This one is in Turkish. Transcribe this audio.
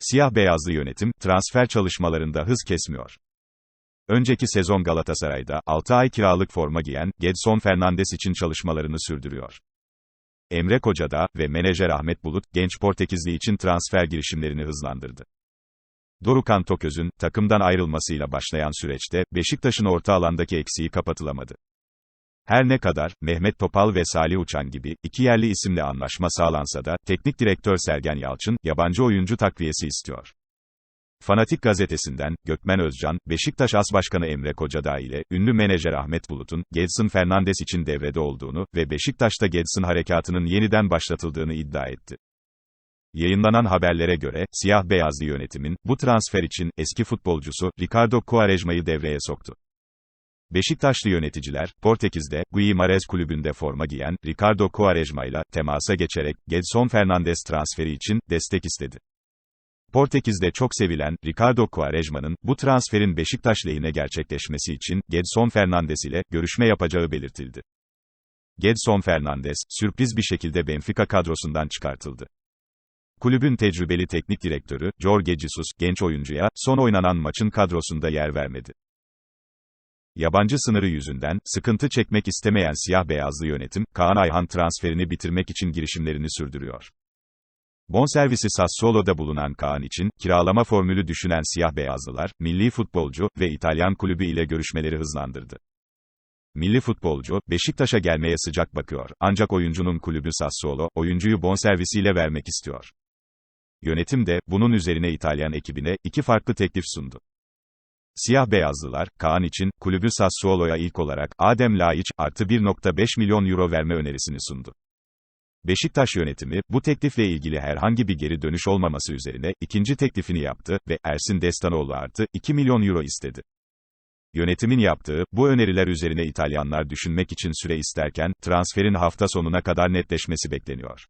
Siyah beyazlı yönetim, transfer çalışmalarında hız kesmiyor. Önceki sezon Galatasaray'da, 6 ay kiralık forma giyen, Gedson Fernandes için çalışmalarını sürdürüyor. Emre Kocadağ ve menajer Ahmet Bulut, genç Portekizli için transfer girişimlerini hızlandırdı. Dorukhan Toköz'ün, takımdan ayrılmasıyla başlayan süreçte, Beşiktaş'ın orta alandaki eksiği kapatılamadı. Her ne kadar, Mehmet Topal ve Salih Uçan gibi, iki yerli isimle anlaşma sağlansa da, teknik direktör Sergen Yalçın, yabancı oyuncu takviyesi istiyor. Fanatik gazetesinden, Gökmen Özcan, Beşiktaş As Başkanı Emre Kocadağ ile, ünlü menajer Ahmet Bulut'un, Gedson Fernandes için devrede olduğunu ve Beşiktaş'ta Gedson harekatının yeniden başlatıldığını iddia etti. Yayınlanan haberlere göre, siyah-beyazlı yönetimin, bu transfer için, eski futbolcusu, Ricardo Quaresma'yı devreye soktu. Beşiktaşlı yöneticiler, Portekiz'de, Guimarães kulübünde forma giyen, Ricardo Quaresma ile, temasa geçerek, Gedson Fernandes transferi için, destek istedi. Portekiz'de çok sevilen, Ricardo Quaresma'nın, bu transferin Beşiktaş lehine gerçekleşmesi için, Gedson Fernandes ile, görüşme yapacağı belirtildi. Gedson Fernandes, sürpriz bir şekilde Benfica kadrosundan çıkartıldı. Kulübün tecrübeli teknik direktörü, Jorge Jesus, genç oyuncuya, son oynanan maçın kadrosunda yer vermedi. Yabancı sınırı yüzünden, sıkıntı çekmek istemeyen siyah-beyazlı yönetim, Kaan Ayhan transferini bitirmek için girişimlerini sürdürüyor. Bonservisi Sassuolo'da bulunan Kaan için, kiralama formülü düşünen siyah-beyazlılar, milli futbolcu ve İtalyan kulübü ile görüşmeleri hızlandırdı. Milli futbolcu, Beşiktaş'a gelmeye sıcak bakıyor, ancak oyuncunun kulübü Sassuolo, oyuncuyu bonservisiyle vermek istiyor. Yönetim de, bunun üzerine İtalyan ekibine, iki farklı teklif sundu. Siyah-beyazlılar, Kaan için, kulübü Sassuolo'ya ilk olarak, Adem Laiç, artı 1.5 milyon euro verme önerisini sundu. Beşiktaş yönetimi, bu teklifle ilgili herhangi bir geri dönüş olmaması üzerine, ikinci teklifini yaptı ve Ersin Destanoğlu artı 2 milyon euro istedi. Yönetimin yaptığı, bu öneriler üzerine İtalyanlar düşünmek için süre isterken, transferin hafta sonuna kadar netleşmesi bekleniyor.